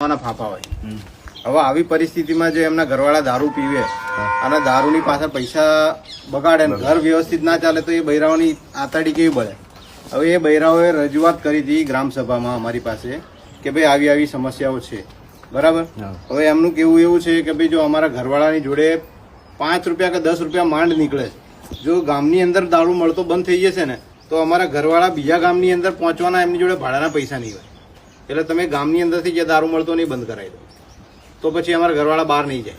ફાફા હોય. હવે આવી પરિસ્થિતિમાં જો એમના ઘરવાળા દારૂ પીવે અને દારૂની પાછળ પૈસા બગાડે ને ઘર વ્યવસ્થિત ના ચાલે તો એ બૈરાઓની આતાડી કેવી બળે હવે એ બૈરાઓએ રજૂઆત કરી હતી ગ્રામસભામાં અમારી પાસે કે ભાઈ આવી આવી સમસ્યાઓ છે. બરાબર? હવે એમનું કેવું એવું છે કે ભાઈ જો અમારા ઘરવાળાની જોડે પાંચ રૂપિયા કે દસ રૂપિયા માંડ નીકળે જો ગામની અંદર દારૂ મળતો બંધ થઈ જશે ને તો અમારા ઘરવાળા બીજા ગામની અંદર પહોંચવાના એમની જોડે ભાડાના પૈસા નહીં હોય. એટલે તમે ગામની અંદરથી જે દારૂ મળતો નહીં બંધ કરાવી દો. તો પછી અમારા ઘરવાળા બહાર નહીં જાય.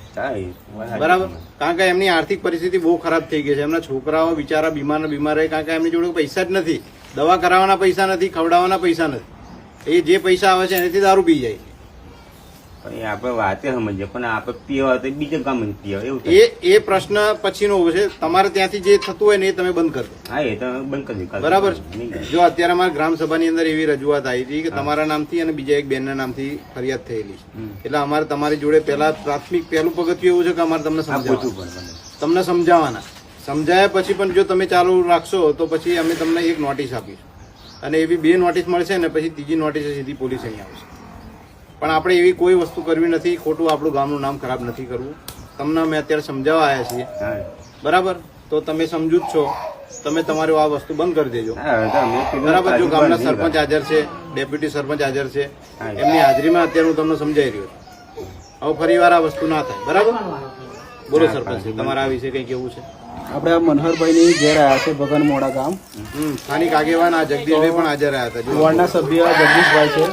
બરાબર? કારણ કે એમની આર્થિક પરિસ્થિતિ બહુ ખરાબ થઈ ગઈ છે. એમના છોકરાઓ બિચારા બીમાર બીમાર રહે કારણ કે એમની જોડે પૈસા જ નથી. દવા કરાવવાના પૈસા નથી ખવડાવવાના પૈસા નથી. એ જે પૈસા આવે છે એનાથી દારૂ પી જાય. પણ આપણે વાતે સમજીએ પણ આપણે પીવા તો બીજે ગામ પીવા એવું એ એ પ્રશ્ન પછીનો છે. તમારે ત્યાંથી જે થતું હોય ને એ તમે બંધ કરજો. હા એ તમે બંધ કરી દીધું. બરાબર જો અત્યારે અમારા ગ્રામ સભાની અંદર એવી રજૂઆત આવી હતી કે તમારા નામથી અને બીજા એક બેનના નામથી ફરિયાદ થયેલી છે. એટલે અમારે તમારી જોડે પહેલા પ્રાથમિક પહેલું પગથિયું એવું છે કે અમારે તમને મને. તમને. સમજાવવાના. સમજાયા પછી પણ જો તમે ચાલુ રાખશો તો પછી અમે તમને એક નોટિસ આપીશું. અને એવી બે નોટિસ મળશે ને પછી ત્રીજી નોટિસ સીધી પોલીસ અહીંયા આવશે. પણ આપણે એવી કોઈ વસ્તુ કરવી નથી ખોટું આપણું ગામનું નામ ખરાબ નથી કરવું. તમને અમે અત્યારે સમજાવવા આવ્યા છીએ. બરાબર? તો તમે સમજુ જ છો. તમે તમારું આ વસ્તુ બંધ કરી દેજો. બરાબર? જો ગામના સરપંચ હાજર છે ડેપ્યુટી સરપંચ હાજર છે એમની હાજરીમાં અત્યારે હું તમને સમજાવી રહ્યો છું. હવે ફરી વાર આ વસ્તુ ના થાય. બરાબર? બોલો સરપંચ તમારા આ વિશે કઈ કેવું છે? આપણે મનહરભાઈ મનહરભાઈની ઘેર આવ્યા છે ભગન મોડા ગામ. હમ સ્થાનિક આગેવાન આ જગદીશભાઈ પણ હાજર રહ્યા હતા. વોર્ડના સભ્ય જગદીશભાઈ છે.